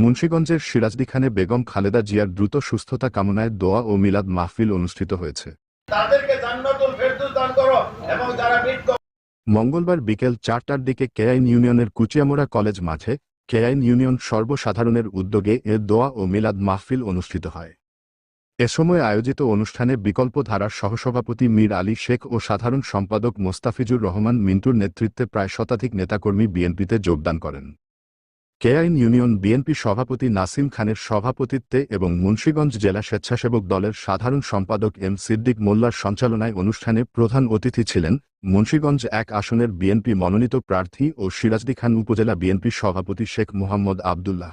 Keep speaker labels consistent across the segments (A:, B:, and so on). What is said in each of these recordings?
A: মুন্সীগঞ্জের সিরাজদি খানে বেগম খালেদা জিয়ার দ্রুত সুস্থতা কামনায় দোয়া ও মিলাদ মাহফিল অনুষ্ঠিত হয়েছে।
B: তাদেরকে জান্নাতুল ফেরদৌস দান করো এবং যারা
A: মঙ্গলবার বিকেল চারটার দিকে কেআইন ইউনিয়নের কুচিয়ামোড়া কলেজ মাঠে কেআইন ইউনিয়ন সর্বসাধারণের উদ্যোগে এ দোয়া ও মিলাদ মাহফিল অনুষ্ঠিত হয়। এ সময় আয়োজিত অনুষ্ঠানে বিকল্প ধারার সহসভাপতি মীর আলী শেখ ও সাধারণ সম্পাদক মোস্তাফিজুর রহমান মিন্টুর নেতৃত্বে প্রায় শতাধিক নেতাকর্মী বিএনপিতে যোগদান করেন। কেআইন ইউনিয়ন বিএনপি সভাপতি নাসিম খানের সভাপতিত্বে এবং মুন্সীগঞ্জ জেলা স্বেচ্ছাসেবক দলের সাধারণ সম্পাদক এম সিদ্দিক মোল্লার সঞ্চালনায় অনুষ্ঠানে প্রধান অতিথি ছিলেন মুন্সীগঞ্জ এক আসনের বিএনপি মনোনীত প্রার্থী ও সিরাজদি খান উপজেলা বিএনপি সভাপতি শেখ মোহাম্মদ আবদুল্লাহ।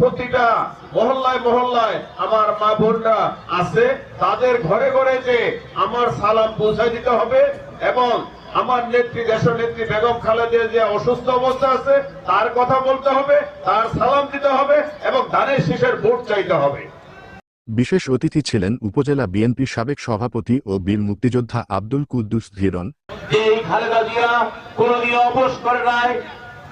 B: প্রতিটা মহল্লায় মহল্লায় আমার মা বোনরা আছে। তাদের ঘরে ঘরে যে আমার সালাম পৌঁছায় দিতে হবে এবং আমার নেত্রী দেশ নেত্রী বেগম খালেদা যে অসুস্থ অবস্থা আছে তার কথা বলতে হবে তার সালাম দিতে হবে এবং ধানের শীষের ভোট চাইতে হবে।
A: বিশেষ অতিথি ছিলেন উপজেলা বিএনপি সাবেক সভাপতি ও বীর মুক্তিযোদ্ধা আব্দুল কুদ্দুস ধীরন।
C: এই খালেদা জিয়া কোনদিন অপোষ করে নাই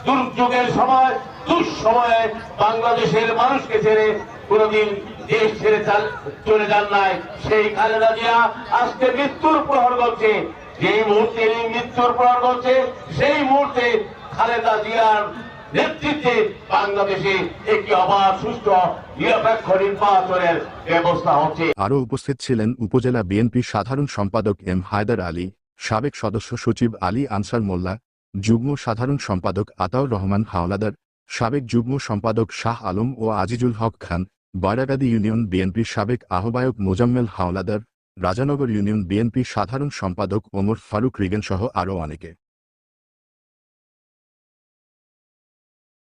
C: দুর্যোগের সময়, দুঃসময়ে বাংলাদেশের মানুষকে ছেড়ে কোনদিন দেশ ছেড়ে চাল- যান নাই। সেই খালেদা জিয়া আজকে মৃত্যুর প্রহর করছে যেই মুহূর্তে মৃত্যুর প্রহর করছে সেই মুহূর্তে খালেদা জিয়ার নেতৃত্বে বাংলাদেশে একটি অবাধ সুষ্ঠ, নিরপেক্ষ নির্বাচনের ব্যবস্থা হচ্ছে।
A: আরও উপস্থিত ছিলেন উপজেলা বিএনপি সাধারণ সম্পাদক এম হায়দার আলী, সাবেক সদস্য সচিব আলী আনসার মোল্লা যুগ্ম সাধারণ সম্পাদক আতাউর রহমান হাওলাদার, সাবেক যুগ্ম সম্পাদক শাহ আলম ও আজিজুল হক খান, বয়রাগাদি ইউনিয়ন বিএনপির সাবেক আহ্বায়ক মোজাম্মেল হাওলাদার, রাজানগর ইউনিয়ন বিএনপি সাধারণ সম্পাদক ওমর ফারুক রিগেন সহ আরও অনেকে।